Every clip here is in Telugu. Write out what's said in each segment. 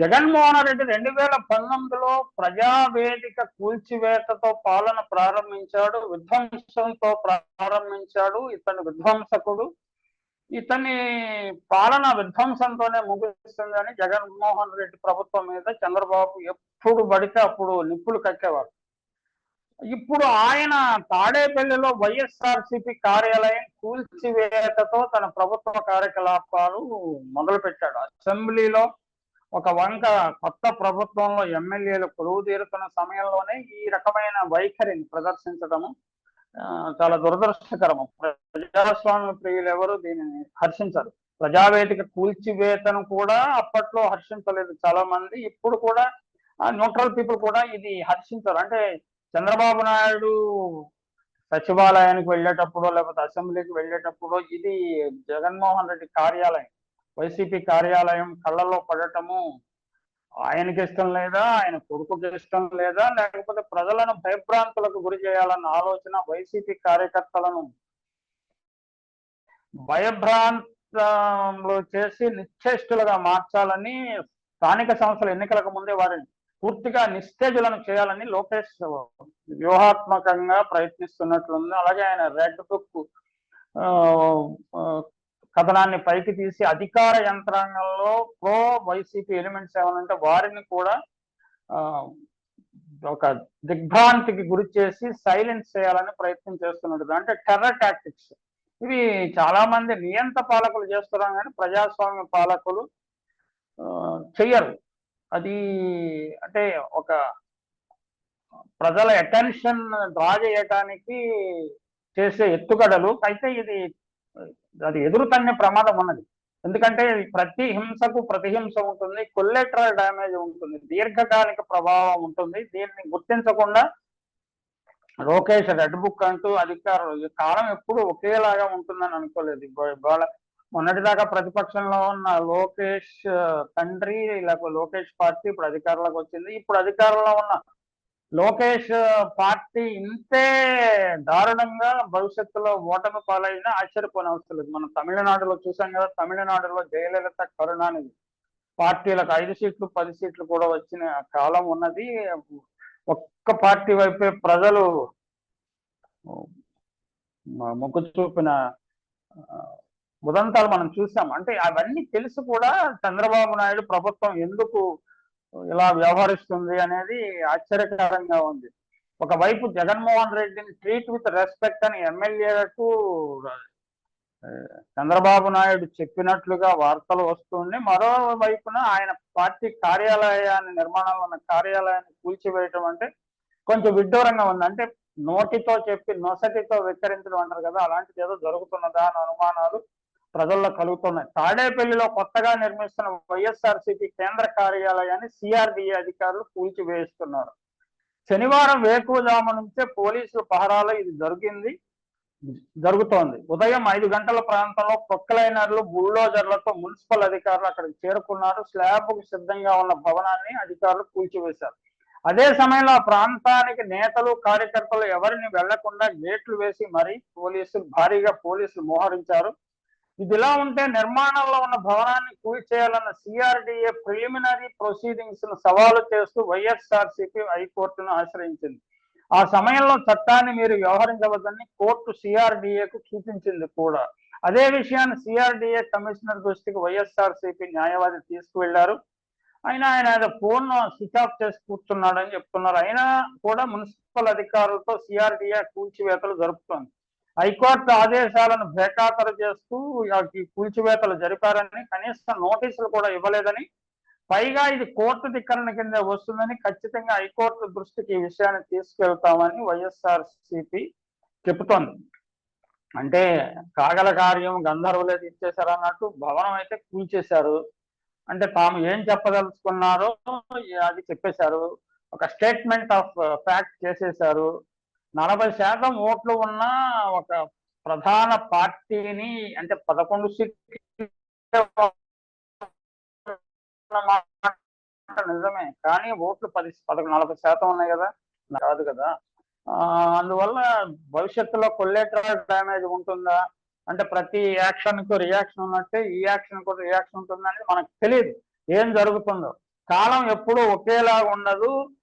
జగన్మోహన్ రెడ్డి రెండు వేల పంతొమ్మిదిలో ప్రజావేదిక కూల్చివేతతో పాలన ప్రారంభించాడు విధ్వంసంతో ప్రారంభించాడు ఇతను విధ్వంసకుడు. ఇతని పాలన విధ్వంసంతోనే ముగుస్తుందని జగన్మోహన్ రెడ్డి ప్రభుత్వం మీద చంద్రబాబు ఎప్పుడు పడితే అప్పుడు నిప్పులు కక్కేవారు. ఇప్పుడు ఆయన తాడేపల్లిలో వైఎస్ఆర్సిపి కార్యాలయం కూల్చివేతతో తన ప్రభుత్వ కార్యకలాపాలు మొదలుపెట్టాడు. అసెంబ్లీలో ఒక వంక కొత్త ప్రభుత్వంలో ఎమ్మెల్యేలు కొలువు తీరుతున్న సమయంలోనే ఈ రకమైన వైఖరిని ప్రదర్శించడము చాలా దురదృష్టకరము. ప్రజాస్వామ్య ప్రియులు ఎవరు దీనిని హర్షించరు. ప్రజావేదిక కూల్చివేతను కూడా అప్పట్లో హర్షించలేదు చాలా మంది ఇప్పుడు కూడా న్యూట్రల్ పీపుల్ కూడా ఇది హర్షించరు. అంటే చంద్రబాబు నాయుడు సచివాలయానికి వెళ్ళేటప్పుడు లేకపోతే అసెంబ్లీకి వెళ్ళేటప్పుడు ఇది జగన్మోహన్ రెడ్డి కార్యాలయం. వైసీపీ కార్యాలయం కళ్ళలో పడటము ఆయనకి ఇష్టం లేదా ఆయన కొడుకుకి ఇష్టం లేదా లేకపోతే ప్రజలను భయభ్రాంతులకు గురి చేయాలన్న ఆలోచన వైసీపీ కార్యకర్తలను భయభ్రాంతంలో చేసి నిశ్చేష్టులుగా మార్చాలని స్థానిక సంస్థల ఎన్నికలకు ముందే వారిని పూర్తిగా నిస్తేజులను చేయాలని లోకేష్ వ్యూహాత్మకంగా ప్రయత్నిస్తున్నట్లుంది. అలాగే ఆయన రెడ్ బుక్ ఆ, కథనాన్ని పైకి తీసి అధికార యంత్రాంగంలో ప్రో వైసీపీ ఎలిమెంట్స్ ఏమైనా ఉంటే వారిని కూడా ఒక దిగ్భ్రాంతికి గురి చేసి సైలెన్స్ చేయాలని ప్రయత్నం చేస్తున్నట్టు అంటే టెర్రర్ టాక్టిక్స్. ఇవి చాలా మంది నియంత పాలకులు చేస్తున్నారు కానీ ప్రజాస్వామ్య పాలకులు చెయ్యరు. అది అంటే ఒక ప్రజల అటెన్షన్ డ్రా చేయటానికి చేసే ఎత్తుగడలు. అయితే ఇది అది ఎదురు తన్నే ప్రమాదం ఉన్నది. ఎందుకంటే ప్రతి హింసకు ప్రతిహింస ఉంటుంది కొల్లెటరల్ డ్యామేజ్ ఉంటుంది దీర్ఘకాలిక ప్రభావం ఉంటుంది. దీన్ని గుర్తించకుండా లోకేష్ రెడ్ బుక్ అంటూ అధికారులు ఈ కాలం ఎప్పుడు ఒకేలాగా ఉంటుందని అనుకోలేదు. ఇవాళ మొన్నటిదాకా ప్రతిపక్షంలో ఉన్న లోకేష్ తండ్రి లేకపోతే లోకేష్ పార్టీ ఇప్పుడు అధికారంలోకి వచ్చింది. ఇప్పుడు అధికారంలో ఉన్న లోకేష్ పార్టీ ఇంతే దారుణంగా భవిష్యత్తులో ఓటమి పాలైనా ఆశ్చర్యపోని అవసరం లేదు మనం తమిళనాడులో చూసాం కదా తమిళనాడులో జయలలిత కరుణానిధి. పార్టీలకు ఐదు సీట్లు పది సీట్లు కూడా వచ్చిన కాలం ఉన్నది. ఒక్క పార్టీ వైపే ప్రజలు మొగ్గు చూపిన ఉదంతాలు మనం చూసాం. అంటే అవన్నీ తెలిసి కూడా చంద్రబాబు నాయుడు ప్రభుత్వం ఎందుకు ఇలా వ్యవహరిస్తుంది అనేది ఆశ్చర్యకరంగా ఉంది. ఒకవైపు జగన్మోహన్ రెడ్డిని ట్రీట్ విత్ రెస్పెక్ట్ అని ఎమ్మెల్యేలకు చంద్రబాబు నాయుడు చెప్పినట్లుగా వార్తలు వస్తుంది. మరోవైపున ఆయన పార్టీ కార్యాలయాన్ని నిర్మాణంలో ఉన్న కార్యాలయాన్ని కూల్చివేయటం అంటే కొంచెం విడ్డూరంగా ఉంది. అంటే నోటితో చెప్పి నొసటితో వెచ్చరించడం అంటారు కదా అలాంటిది ఏదో జరుగుతున్నదా అని అనుమానాలు ప్రజల్లో కలుగుతున్నాయి. తాడేపల్లిలో కొత్తగా నిర్మిస్తున్న వైఎస్ఆర్సీపీ కేంద్ర కార్యాలయాన్ని సిఆర్డిఏ అధికారులు కూల్చివేస్తున్నారు. శనివారం వేకువజాము నుంచే పోలీసుల పహరాలో ఇది జరిగింది జరుగుతోంది. ఉదయం ఐదు గంటల ప్రాంతంలో ప్రొక్లైనర్లు బుల్డోజర్లతో మున్సిపల్ అధికారులు అక్కడికి చేరుకున్నారు. స్లాబ్కు సిద్ధంగా ఉన్న భవనాన్ని అధికారులు కూల్చివేశారు. అదే సమయంలో ఆ ప్రాంతానికి నేతలు కార్యకర్తలు ఎవరిని వెళ్ళకుండా గేట్లు వేసి మరీ పోలీసులు భారీగా పోలీసులు మోహరించారు. ఇదిలా ఉంటే నిర్మాణంలో ఉన్న భవనాన్ని కూల్చేయాలన్న సిఆర్డిఏ ప్రిలిమినరీ ప్రొసీడింగ్స్ను సవాలు చేస్తూ వైఎస్ఆర్సీపీ హైకోర్టును ఆశ్రయించింది. ఆ సమయంలో చట్టాన్ని మీరు వ్యవహరించవద్దని కోర్టు సిఆర్డిఏకు సూచించింది కూడా. అదే విషయాన్ని సిఆర్డిఏ కమిషనర్ దృష్టికి వైఎస్ఆర్సీపీ న్యాయవాది తీసుకువెళ్ళారు. అయినా ఆయన ఏదో ఫోన్ స్విచ్ ఆఫ్ చేసి కూర్చున్నాడని చెప్తున్నారు. అయినా కూడా మున్సిపల్ అధికారులతో సిఆర్డిఏ కూల్చివేతలు జరుపుతోంది. హైకోర్టు ఆదేశాలను బేఖాతరు చేస్తూ కూల్చివేతలు జరిపారని కనీసం నోటీసులు కూడా ఇవ్వలేదని పైగా ఇది కోర్టు ధిక్కరణ కింద వస్తుందని ఖచ్చితంగా హైకోర్టు దృష్టికి ఈ విషయాన్ని తీసుకెళ్తామని వైఎస్ఆర్ సిపి చెబుతోంది. అంటే కాగల కార్యం గంధర్వులే తీర్చేశారు అన్నట్టు భవనం అయితే కూల్చేశారు. అంటే తాము ఏం చెప్పదలుచుకున్నారో అది చెప్పేశారు. ఒక స్టేట్మెంట్ ఆఫ్ ఫ్యాక్ట్ చేసేశారు. నలభై శాతం ఓట్లు ఉన్న ఒక ప్రధాన పార్టీని అంటే పదకొండు సీట్లు నిజమే. కానీ ఓట్లు పది పదకొండు నలభై శాతం ఉన్నాయి కదా. కాదు కదా. ఆ, అందువల్ల భవిష్యత్తులో కొల్లేటరల్ డ్యామేజ్ ఉంటుందా? అంటే ప్రతి యాక్షన్కు రియాక్షన్ ఉన్నట్టే ఈ యాక్షన్ కూడా రియాక్షన్ ఉంటుందని మనకు తెలియదు ఏం జరుగుతుందో. కాలం ఎప్పుడూ ఒకేలాగా ఉండదు.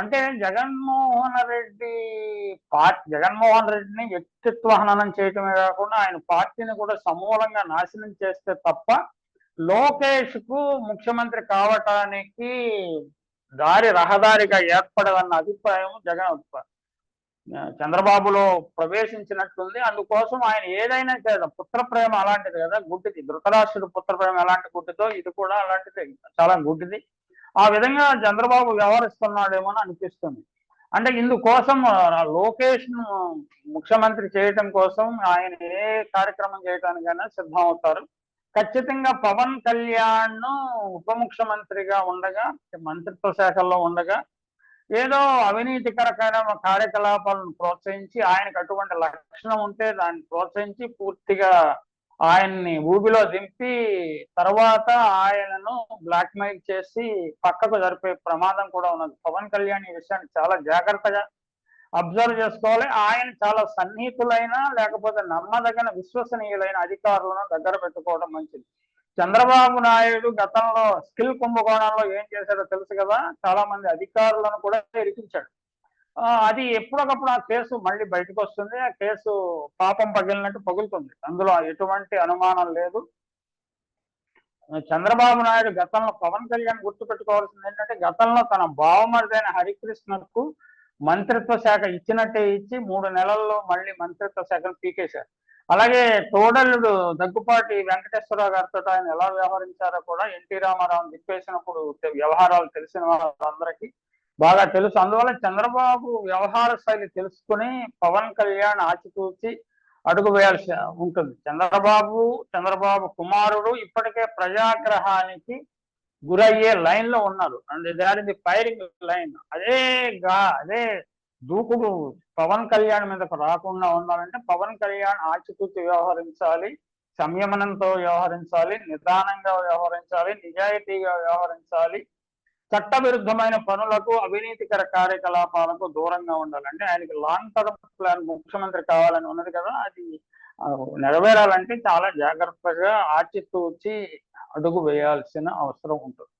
అంటే జగన్మోహన్ రెడ్డి పార్టీ జగన్మోహన్ రెడ్డిని వ్యక్తిత్వ హననం చేయటమే కాకుండా ఆయన పార్టీని కూడా సమూలంగా నాశనం చేస్తే తప్ప లోకేష్కు ముఖ్యమంత్రి కావటానికి దారి రహదారిగా ఏర్పడదన్న అభిప్రాయం జగన్ చంద్రబాబులో ప్రవేశించినట్లుంది అందుకోసం ఆయన ఏదైనా చేద్దాం. పుత్ర ప్రేమ అలాంటిది కదా గుడ్డిది. ధృతరాష్ట్రుడు పుత్ర ప్రేమ ఎలాంటి గుడ్డిదో ఇది కూడా అలాంటిది. చాలా గుడ్డిది. ఆ విధంగా చంద్రబాబు వ్యవహరిస్తున్నాడేమో అని అనిపిస్తుంది. అంటే ఇందుకోసం లోకేష్ను ముఖ్యమంత్రి చేయటం కోసం ఆయన ఏ కార్యక్రమం చేయడానికైనా సిద్ధం అవుతారు ఖచ్చితంగా పవన్ కళ్యాణ్ను ఉప ముఖ్యమంత్రిగా ఉండగా మంత్రిత్వ శాఖల్లో ఉండగా ఏదో అవినీతికరమైన కార్యకలాపాలను ప్రోత్సహించి ఆయనకు అటువంటి లక్షణం ఉంటే దాన్ని ప్రోత్సహించి పూర్తిగా ఆయన్ని ఊబిలో దింపి తర్వాత ఆయనను బ్లాక్ మెయిల్ చేసి పక్కకు జరిపే ప్రమాదం కూడా ఉన్నది. పవన్ కళ్యాణ్ ఈ విషయాన్ని చాలా జాగ్రత్తగా అబ్జర్వ్ చేసుకోవాలి. ఆయన చాలా సన్నిహితులైన లేకపోతే నమ్మదగిన విశ్వసనీయులైన అధికారులను దగ్గర పెట్టుకోవడం మంచిది. చంద్రబాబు నాయుడు గతంలో స్కిల్ కుంభకోణంలో ఏం చేశాడో తెలుసు కదా? చాలా మంది అధికారులను కూడా ఇరికించాడు. అది ఎప్పుడొకప్పుడు ఆ కేసు మళ్ళీ బయటకు వస్తుంది ఆ కేసు పాపం పగిలినట్టు పగులుతుంది. అందులో ఎటువంటి అనుమానం లేదు. చంద్రబాబు నాయుడు గతంలో పవన్ కళ్యాణ్ గుర్తుపెట్టుకోవాల్సింది ఏంటంటే గతంలో తన బావమరిదైన హరికృష్ణకు మంత్రిత్వ శాఖ ఇచ్చినట్టే ఇచ్చి మూడు నెలల్లో మళ్ళీ మంత్రిత్వ శాఖను పీకేశారు. అలాగే తోడల్లుడు దగ్గుపాటి వెంకటేశ్వరరావు గారితో ఆయన ఎలా వ్యవహరించారో కూడా ఎన్టీ రామారావు తిప్పేసినప్పుడు వ్యవహారాలు తెలిసిన వాళ్ళందరికీ బాగా తెలుసు. అందువల్ల చంద్రబాబు వ్యవహార శైలి తెలుసుకుని పవన్ కళ్యాణ్ ఆచితూచి అడుగు వేయాల్సి ఉంటుంది. చంద్రబాబు చంద్రబాబు కుమారుడు ఇప్పటికే ప్రజాగ్రహానికి గురయ్యే లైన్లో ఉన్నారు. And that the firing line. అదే గా అదే దూకుడు పవన్ కళ్యాణ్ మీదకు రాకుండా ఉండాలంటే పవన్ కళ్యాణ్ ఆచితూచి వ్యవహరించాలి సంయమనంతో వ్యవహరించాలి నిదానంగా వ్యవహరించాలి నిజాయితీగా వ్యవహరించాలి చట్టవిరుద్ధమైన పనులకు అవినీతికర కార్యకలాపాలకు దూరంగా ఉండాలంటే ఆయనకి లాంగ్ టర్మ్ ప్లాన్ ముఖ్యమంత్రి కావాలని ఉన్నది కదా అది నెరవేరాలంటే చాలా జాగ్రత్తగా ఆచితూచి అడుగు వేయాల్సిన అవసరం ఉంటుంది.